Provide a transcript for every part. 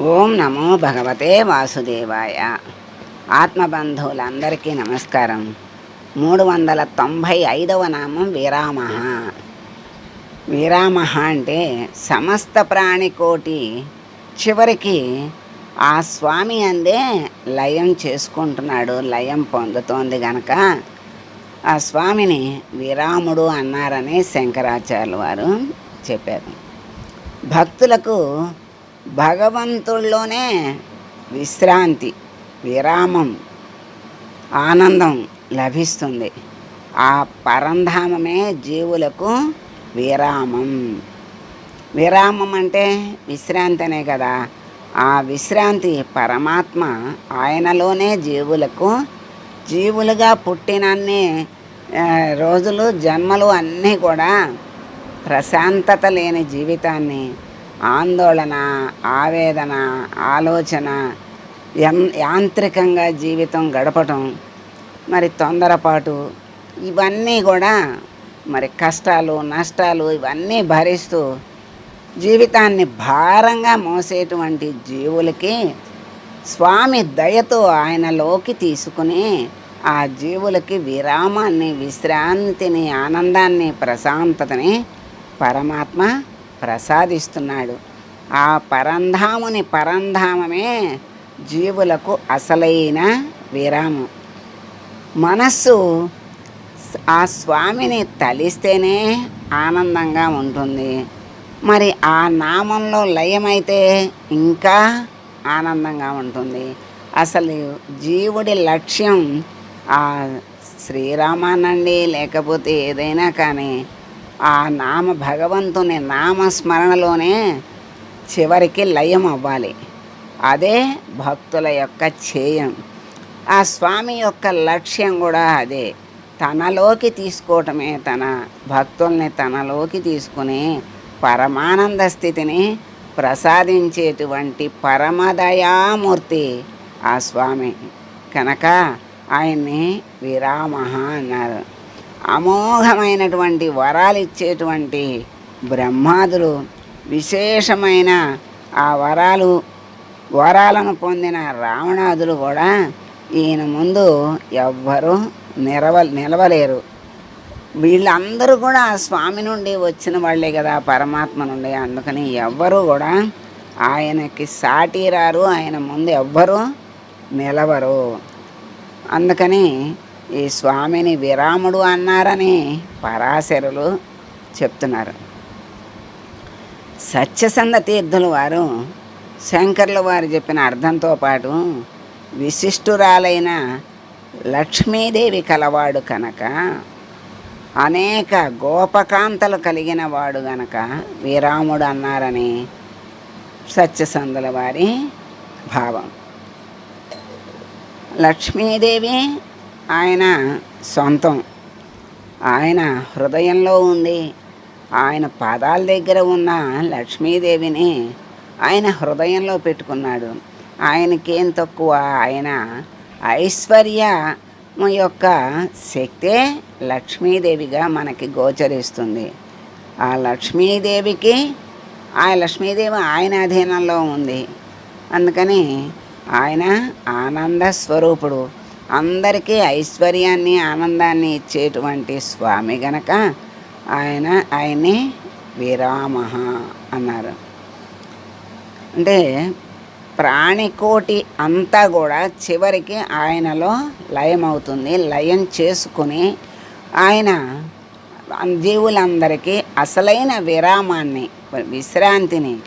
ఓం నమో భగవతే వాసుదేవాయ. ఆత్మబంధువులందరికీ నమస్కారం. మూడు వందల తొంభై ఐదవ నామం విరామ విరామ అంటే సమస్త ప్రాణికోటి చివరికి ఆ స్వామి అందే లయం చేసుకుంటున్నాడు లయం పొందుతోంది గనక. ఆ స్వామిని విరాముడు అన్నారని శంకరాచార్యులు వారు చెప్పారు. భక్తులకు భగవంతుల్లోనే విశ్రాంతి విరామం ఆనందం లభిస్తుంది. ఆ పరంధామమే జీవులకు విరామం. విరామం అంటే విశ్రాంతి అనే కదా. ఆ విశ్రాంతి పరమాత్మ ఆయనలోనే జీవులకు జీవులుగా పుట్టినన్ని రోజులు జన్మలు అన్నీ కూడా ప్రశాంతత లేని జీవితాన్ని ఆందోళన ఆవేదన ఆలోచన యాంత్రికంగా జీవితం గడపటం మరి తొందరపాటు ఇవన్నీ కూడా మరి కష్టాలు నష్టాలు ఇవన్నీ భరిస్తూ జీవితాన్ని భారంగా మోసేటువంటి జీవులకి స్వామి దయతో ఆయనలోకి తీసుకుని ఆ జీవులకి విరామాన్ని విశ్రాంతిని ఆనందాన్ని ప్రశాంతతని పరమాత్మ ప్రసాదిస్తున్నాడు. ఆ పరంధాముని పరంధామమే జీవులకు అసలైన విరామం. మనస్సు ఆ స్వామిని తలిస్తేనే ఆనందంగా ఉంటుంది. మరి ఆ నామంలో లయమైతే ఇంకా ఆనందంగా ఉంటుంది. అసలు జీవుడి లక్ష్యం ఆ శ్రీరామానండి లేకపోతే ఏదైనా కానీ ఆ నామ భగవంతుని నామస్మరణలోనే చివరికి లయం అవ్వాలి. అదే భక్తుల యొక్క చేయం ఆ స్వామి యొక్క లక్ష్యం కూడా అదే. తనలోకి తీసుకోవటమే తన భక్తుల్ని తనలోకి తీసుకుని పరమానంద స్థితిని ప్రసాదించేటువంటి పరమదయామూర్తి ఆ స్వామి. కనుక ఆయన్ని విరామహ అన్నారు. అమోఘమైనటువంటి వరాలు ఇచ్చేటువంటి బ్రహ్మాదులు విశేషమైన ఆ వరాలు వరాలను పొందిన రావణాదులు కూడా ఈయన ముందు ఎవ్వరూ నిలవ నిలవలేరు. వీళ్ళందరూ కూడా స్వామి నుండి వచ్చిన వాళ్ళే కదా పరమాత్మ నుండి. అందుకని ఎవ్వరూ కూడా ఆయనకి సాటి రారు ఆయన ముందు ఎవ్వరూ నిలవరు. అందుకని ఈ స్వామిని విరాముడు అన్నారని పరాశరులు చెప్తున్నారు. సత్యసంధ తీర్థుల వారు శంకర్ల వారు చెప్పిన అర్థంతో పాటు విశిష్టురాలైన లక్ష్మీదేవి కలవాడు కనుక అనేక గోపకాంతలు కలిగిన వాడు గనక విరాముడు అన్నారని సత్యసంధుల వారి భావం. లక్ష్మీదేవి ఆయన సొంతం. ఆయన హృదయంలో ఉంది. ఆయన పాదాల దగ్గర ఉన్న లక్ష్మీదేవిని ఆయన హృదయంలో పెట్టుకున్నాడు. ఆయనకేం తక్కువ? ఆయన ఐశ్వర్య యొక్క శక్తే లక్ష్మీదేవిగా మనకి గోచరిస్తుంది. ఆ లక్ష్మీదేవికి ఆ లక్ష్మీదేవి ఆయన అధీనంలో ఉంది. అందుకని ఆయన ఆనంద స్వరూపుడు. అందరికీ ఐశ్వర్యాన్ని ఆనందాన్ని ఇచ్చేటువంటి స్వామి గనక ఆయన ఆయన్ని విరామహ అన్నారు. అంటే ప్రాణికోటి అంతా కూడా చివరికి ఆయనలో లయమవుతుంది లయం చేసుకుని ఆయన జీవులందరికీ అసలైన విరామాన్ని విశ్రాంతిని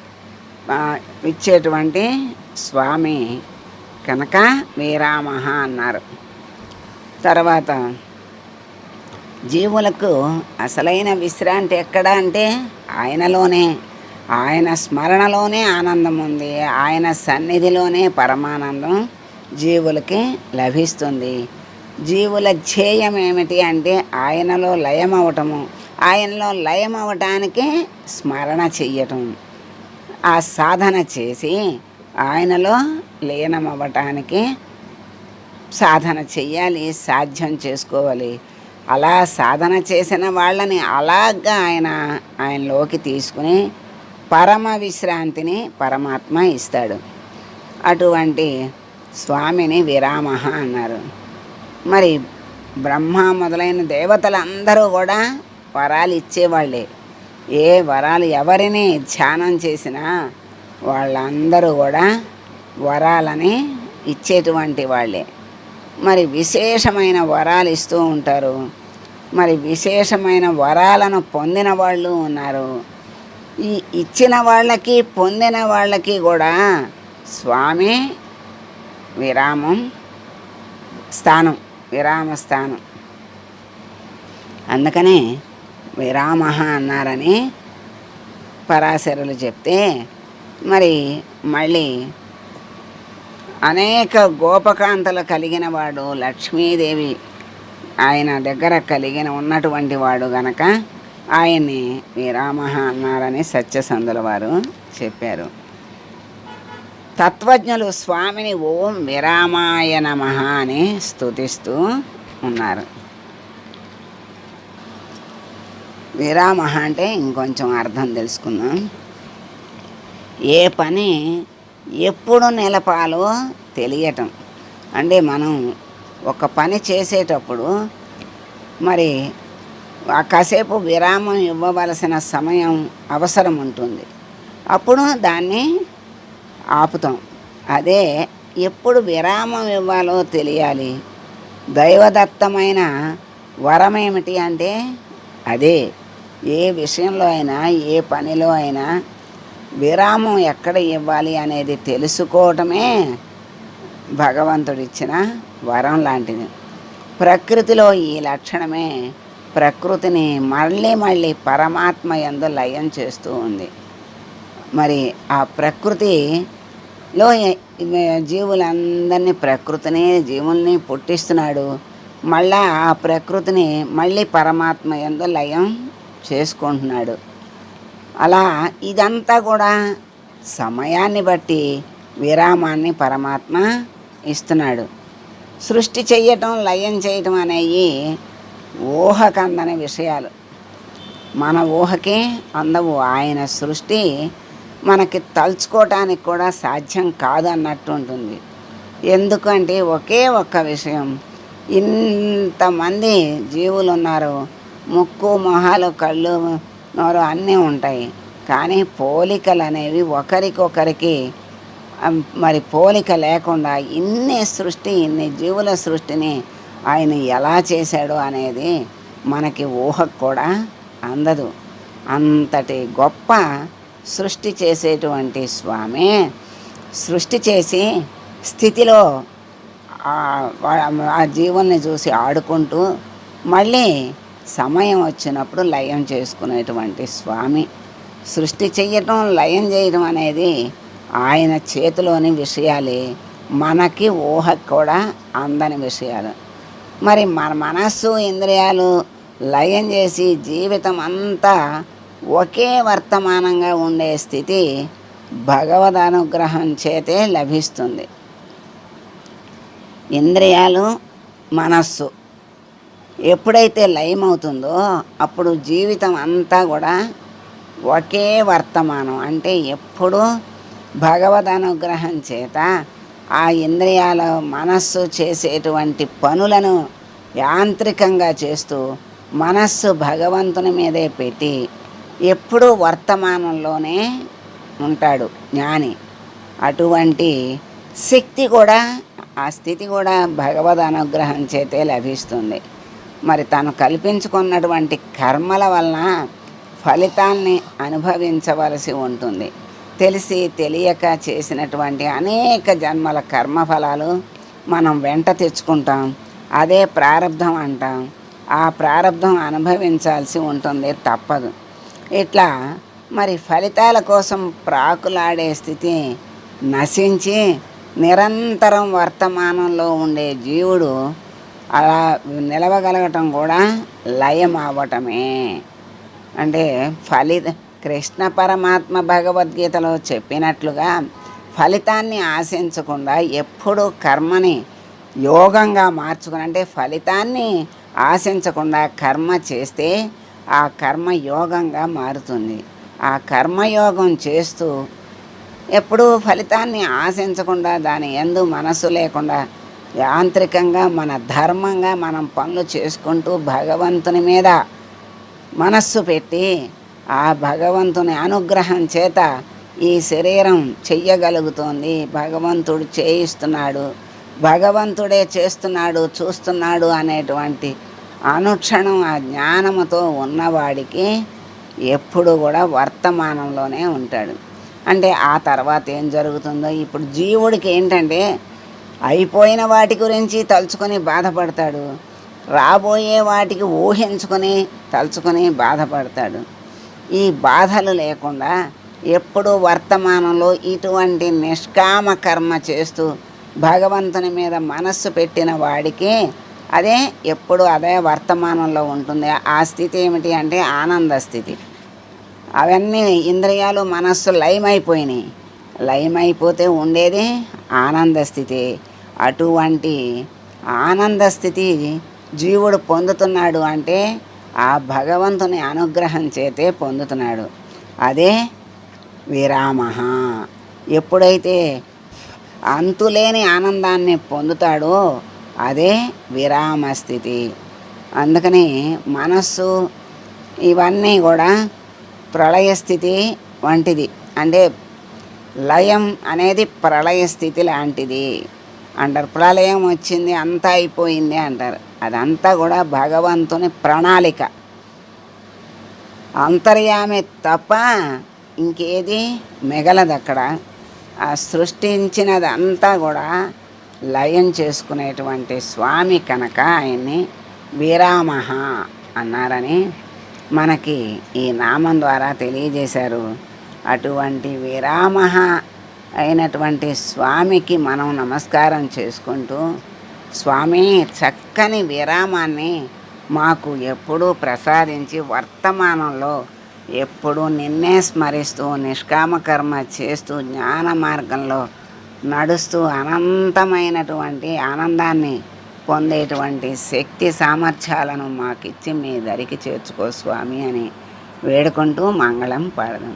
ఇచ్చేటువంటి స్వామి కనుక విరామహ అన్నారు. తర్వాత జీవులకు అసలైన విశ్రాంతి ఎక్కడ అంటే ఆయనలోనే. ఆయన స్మరణలోనే ఆనందం ఉంది. ఆయన సన్నిధిలోనే పరమానందం జీవులకి లభిస్తుంది. జీవుల ధ్యేయం ఏమిటి అంటే ఆయనలో లయం అవటము. ఆయనలో లయం అవటానికి స్మరణ చెయ్యటం. ఆ సాధన చేసి ఆయనలో లీనమవ్వటానికి సాధన చెయ్యాలి సాధ్యం చేసుకోవాలి. అలా సాధన చేసిన వాళ్ళని అలాగా ఆయన ఆయనలోకి తీసుకుని పరమ విశ్రాంతిని పరమాత్మ ఇస్తాడు. అటువంటి స్వామిని విరామ అన్నారు. మరి బ్రహ్మ మొదలైన దేవతలందరూ కూడా వరాలు ఇచ్చేవాళ్ళే. ఏ వరాలు ఎవరిని ధ్యానం చేసినా వాళ్ళందరూ కూడా వరాలని ఇచ్చేటువంటి వాళ్ళే. మరి విశేషమైన వరాలు ఇస్తూ ఉంటారు. మరి విశేషమైన వరాలను పొందిన వాళ్ళు ఉన్నారు. ఈ ఇచ్చిన వాళ్ళకి పొందిన వాళ్ళకి కూడా స్వామి విరామం స్థానం విరామ స్థానం. అందుకనే విరామ అన్నారని పరాశరులు చెప్తే మరి మళ్ళీ అనేక గోపకాంతలు కలిగిన వాడు లక్ష్మీదేవి. ఆయన దగ్గర కలిగిన ఉన్నటువంటి వాడు గనక ఆయన్ని విరామ అన్నారని సత్యసంధుల వారు చెప్పారు. తత్వజ్ఞులు స్వామిని ఓం విరామాయ నమ అని స్తుతిస్తూ ఉన్నారు. విరామ అంటే ఇంకొంచెం అర్థం తెలుసుకుందాం. ఏ పని ఎప్పుడు నిలపాలో తెలియటం. అంటే మనం ఒక పని చేసేటప్పుడు మరి ఆ కాసేపు విరామం ఇవ్వవలసిన సమయం అవసరం ఉంటుంది. అప్పుడు దాన్ని ఆపుతాం. అదే ఎప్పుడు విరామం ఇవ్వాలో తెలియాలి. దైవదత్తమైన వరం ఏమిటి అంటే అదే ఏ విషయంలో అయినా ఏ పనిలో అయినా విరామం ఎక్కడ ఇవ్వాలి అనేది తెలుసుకోవటమే భగవంతుడిచ్చిన వరం లాంటిది. ప్రకృతిలో ఈ లక్షణమే ప్రకృతిని మళ్ళీ మళ్ళీ పరమాత్మ ఎందు లయం చేస్తూ ఉంది. మరి ఆ ప్రకృతిలో జీవులందరినీ ప్రకృతిని జీవుల్ని పుట్టిస్తున్నాడు. మళ్ళా ఆ ప్రకృతిని మళ్ళీ పరమాత్మ ఎందు లయం చేసుకుంటున్నాడు. అలా ఇదంతా కూడా సమయాన్ని బట్టి విరామాన్ని పరమాత్మ ఇస్తున్నాడు. సృష్టి చెయ్యటం లయం చేయటం అనేవి ఊహకందని విషయాలు. మన ఊహకి అందవు. ఆయన సృష్టి మనకి తలుచుకోవటానికి కూడా సాధ్యం కాదు అన్నట్టు ఉంటుంది. ఎందుకంటే ఒకే ఒక్క విషయం. ఇంతమంది జీవులు ఉన్నారు ముక్కు మొహాలు కళ్ళు నోరు అన్నీ ఉంటాయి. కానీ పోలికలు అనేవి ఒకరికొకరికి మరి పోలిక లేకుండా ఇన్ని సృష్టి ఇన్ని జీవుల సృష్టిని ఆయన ఎలా చేశాడు అనేది మనకి ఊహకు కూడా అందదు. అంతటి గొప్ప సృష్టి చేసేటువంటి స్వామి సృష్టి చేసి స్థితిలో ఆ జీవుల్ని చూసి ఆడుకుంటూ మళ్ళీ సమయం వచ్చినప్పుడు లయం చేసుకునేటువంటి స్వామి. సృష్టి చెయ్యటం లయం చేయటం అనేది ఆయన చేతిలోని విషయాలే. మనకి ఊహకు కూడా అందని విషయాలు. మరి మన మనస్సు ఇంద్రియాలు లయం చేసి జీవితం అంతా ఒకే వర్తమానంగా ఉండే స్థితి భగవద్ అనుగ్రహం చేతే లభిస్తుంది. ఇంద్రియాలు మనస్సు ఎప్పుడైతే లయం అవుతుందో అప్పుడు జీవితం అంతా కూడా ఒకే వర్తమానం. అంటే ఎప్పుడూ భగవద్ అనుగ్రహం చేత ఆ ఇంద్రియాల మనస్సు చేసేటువంటి పనులను యాంత్రికంగా చేస్తూ మనస్సు భగవంతుని మీదే పెట్టి ఎప్పుడూ వర్తమానంలోనే ఉంటాడు జ్ఞాని. అటువంటి శక్తి కూడా ఆ స్థితి కూడా భగవద్ అనుగ్రహం చేతే లభిస్తుంది. మరి తను కల్పించుకున్నటువంటి కర్మల వలన ఫలితాన్ని అనుభవించవలసి ఉంటుంది. తెలిసి తెలియక చేసినటువంటి అనేక జన్మల కర్మఫలాలు మనం వెంట తెచ్చుకుంటాం. అదే ప్రారంధం అంటాం. ఆ ప్రారంధం అనుభవించాల్సి ఉంటుంది తప్పదు. ఇట్లా మరి ఫలితాల కోసం ప్రాకులాడే స్థితి నశించి నిరంతరం వర్తమానంలో ఉండే జీవుడు అలా నిలవగలగటం కూడా లయం అవటమే అంటే ఫలిత కృష్ణ పరమాత్మ భగవద్గీతలో చెప్పినట్లుగా ఫలితాన్ని ఆశించకుండా ఎప్పుడూ కర్మని యోగంగా మార్చుకుని అంటే ఫలితాన్ని ఆశించకుండా కర్మ చేస్తే ఆ కర్మ యోగంగా మారుతుంది. ఆ కర్మయోగం చేస్తూ ఎప్పుడూ ఫలితాన్ని ఆశించకుండా దాని ఎందు మనస్సు లేకుండా యాంత్రికంగా మన ధర్మంగా మనం పనులు చేసుకుంటూ భగవంతుని మీద మనస్సు పెట్టి ఆ భగవంతుని అనుగ్రహం చేత ఈ శరీరం చెయ్యగలుగుతోంది. భగవంతుడు చేయిస్తున్నాడు. భగవంతుడే చేస్తున్నాడు చూస్తున్నాడు అనేటువంటి అనుక్షణం ఆ జ్ఞానముతో ఉన్నవాడికి ఎప్పుడు కూడా వర్తమానంలోనే ఉంటాడు. అంటే ఆ తర్వాత ఏం జరుగుతుందో ఇప్పుడు జీవుడికి ఏంటంటే అయిపోయిన వాటి గురించి తలుచుకొని బాధపడతాడు. రాబోయే వాటికి ఊహించుకొని తలుచుకొని బాధపడతాడు. ఈ బాధలు లేకుండా ఎప్పుడు వర్తమానంలో ఇటువంటి నిష్కామ కర్మ చేస్తూ భగవంతుని మీద మనస్సు పెట్టిన వాడికి అదే ఎప్పుడు అదే వర్తమానంలో ఉంటుంది. ఆ స్థితి ఏమిటి అంటే ఆనంద స్థితి. అవన్నీ ఇంద్రియాలు మనస్సు లయమైపోయినాయి. లయమైపోతే ఉండేది ఆనంద స్థితి. అటువంటి ఆనంద స్థితి జీవుడు పొందుతున్నాడు అంటే ఆ భగవంతుని అనుగ్రహం చేతే పొందుతున్నాడు. అదే విరామ ఎప్పుడైతే అంతులేని ఆనందాన్ని పొందుతాడో అదే విరామ స్థితి. అందుకని మనస్సు ఇవన్నీ కూడా ప్రళయ స్థితి వంటిది. అంటే లయం అనేది ప్రళయ స్థితి లాంటిది. అంటారు. ప్రళయం వచ్చింది అంతా అయిపోయింది అంటారు. అదంతా కూడా భగవంతుని ప్రణాళిక. అంతర్యామి తప్ప ఇంకేది మిగలదు అక్కడ. ఆ సృష్టించినదంతా కూడా లయం చేసుకునేటువంటి స్వామి కనుక ఆయన్ని విరామహ అన్నారని మనకి ఈ నామం ద్వారా తెలియజేశారు. అటువంటి విరామహ అయినటువంటి స్వామికి మనం నమస్కారం చేసుకుంటూ స్వామి చక్కని విరామాన్ని మాకు ఎప్పుడూ ప్రసాదించి వర్తమానంలో ఎప్పుడూ నిన్నే స్మరిస్తూ నిష్కామకర్మ చేస్తూ జ్ఞాన మార్గంలో నడుస్తూ అనంతమైనటువంటి ఆనందాన్ని పొందేటువంటి శక్తి సామర్థ్యాలను మాకిచ్చి మీ దరికి చేర్చుకో స్వామి అని వేడుకుంటూ మంగళం పాడదాం.